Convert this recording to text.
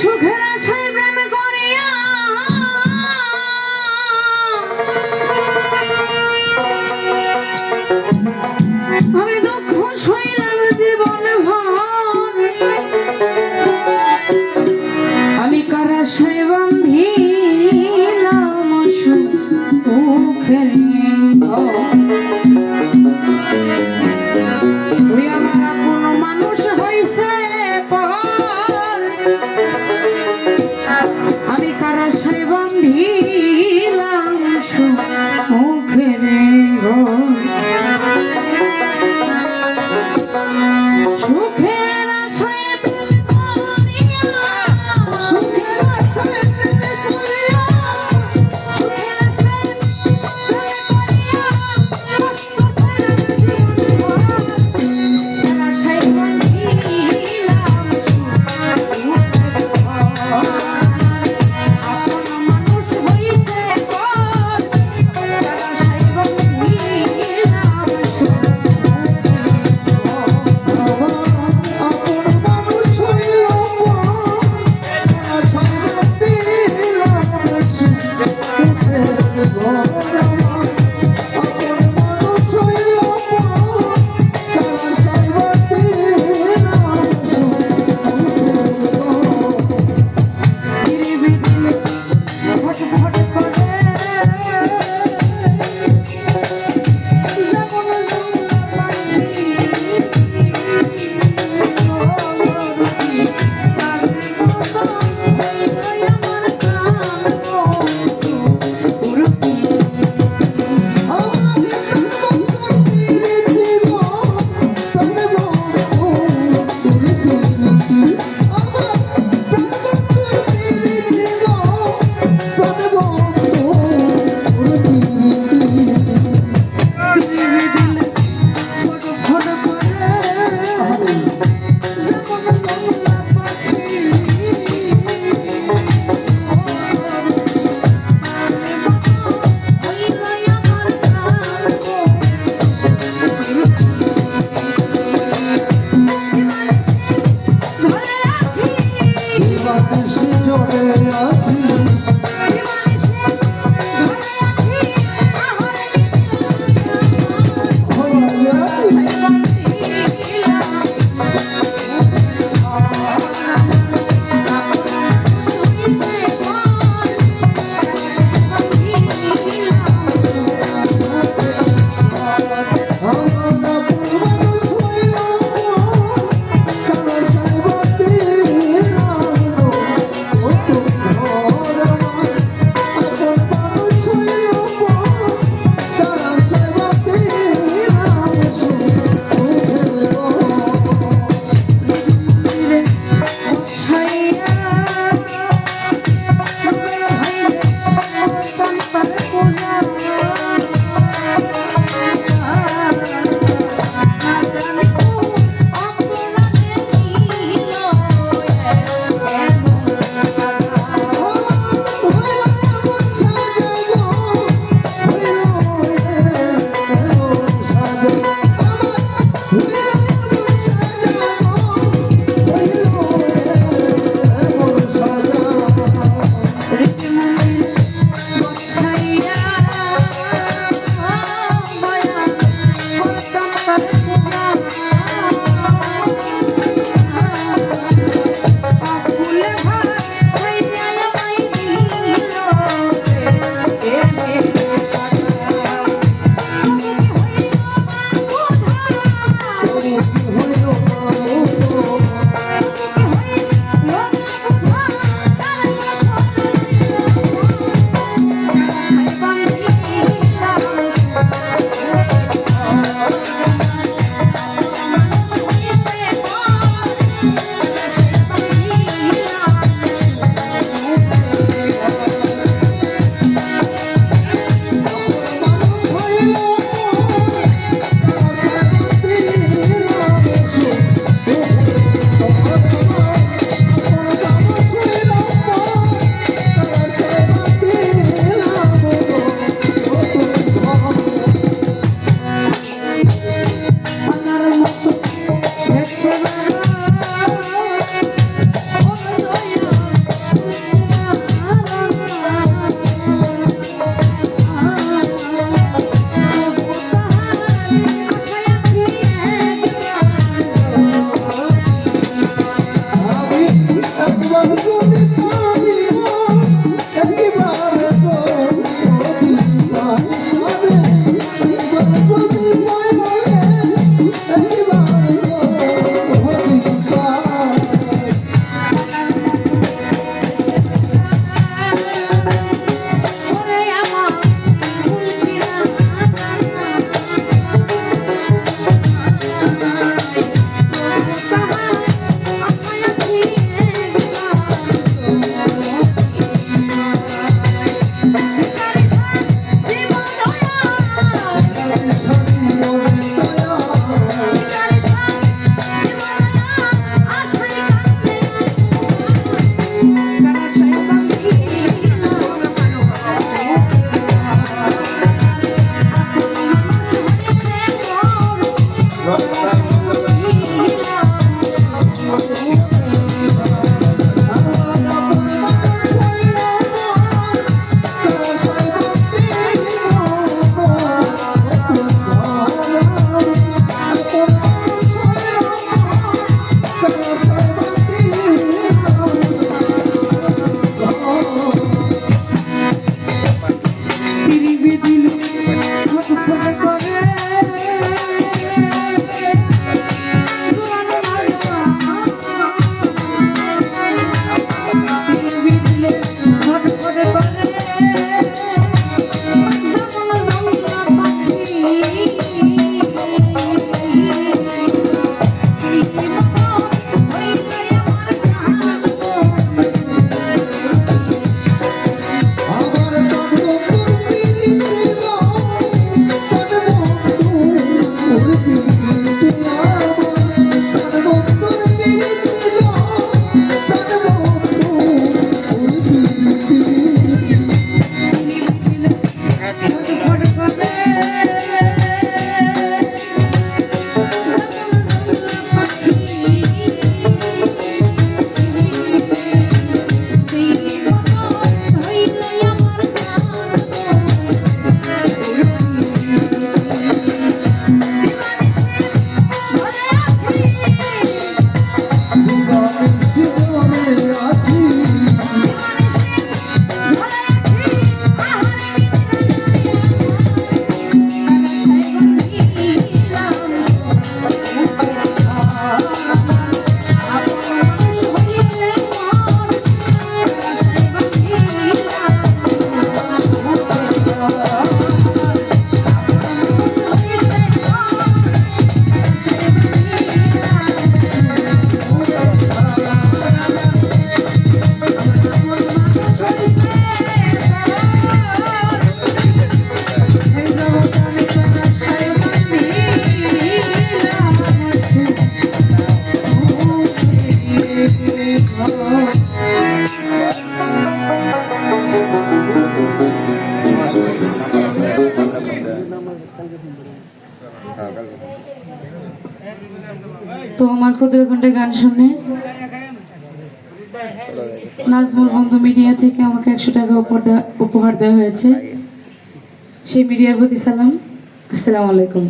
সুখের আশায় প্রেম করিয়া। আমি দুঃখ সইলাম জীবন ভর। আমি কারাশায় বান্ধিলাম সুখের আমি কারাশায় বাটি সিজনে আছি। Hallelujah. তো আমার ক্ষুদ্র খণ্ডে গান শুনে নাজমুল বন্ধু মিডিয়া থেকে আমাকে একশো টাকা উপহার দেওয়া হয়েছে। সেই মিডিয়ার প্রতি সালাম। আসসালামু আলাইকুম।